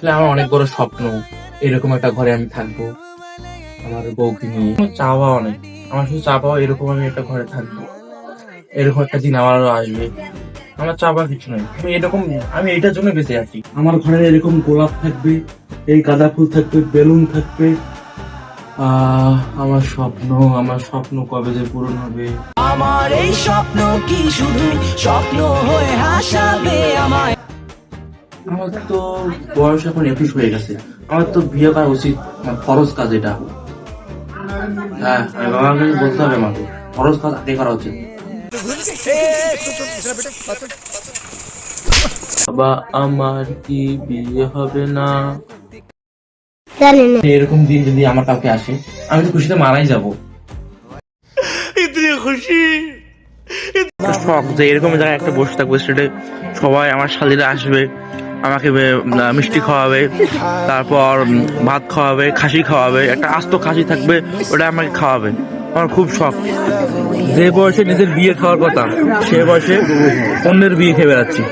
আসলে আমার অনেক বড় স্বপ্ন। এরকম একটা ঘরে আমি থাকব। আমার বউকে নিয়ে। চাওয়া অনেক আমার শুধু চা পাওয়া এরকম আমি একটা ঘরে থাকব। এরকম একটা দিন আমারও আসবে। আমার চাওয়া কিছু নয় আমি এরকম আমি এটার জন্য বেঁচে আছি। আমার ঘরে এরকম গোলাপ থাকবে এই গাঁদা ফুল থাকবে বেলুন থাকবে। আহ আমার স্বপ্ন আমার স্বপ্ন কবে যে পূরণ হবে? আমার এই স্বপ্ন কি শুধু স্বপ্ন হয়ে হাসাবে আমায়? আমার তো বয়স এখন একুশ হয়ে গেছে। আমার তো বিয়ে করা উচিত আমার ফরজ কাজ এটা। হ্যাঁ বাবাকে বলতে হবে আমাকে ফরজ কাজ আগে করা উচিত। বাবা আমার কি বিয়ে হবে না? এরকম দিন যদি আমার কাউকে আসে আমি তো খুশিতে মারাই যাব। শখ যে এরকম জায়গায় একটা বসে থাকব স্টেটে সবাই আমার শালিরা আসবে। আমাকে মিষ্টি খাওয়াবে, তারপর ভাত খাওয়াবে, খাসি খাওয়াবে, একটা আস্ত খাসি থাকবে, ওটা আমাকে খাওয়াবে। আমার খুব শখ। যে বয়সে নিজের বিয়ে খাওয়ার কথা, সে বয়সে অন্যের বিয়ে খেয়ে বেড়াচ্ছি।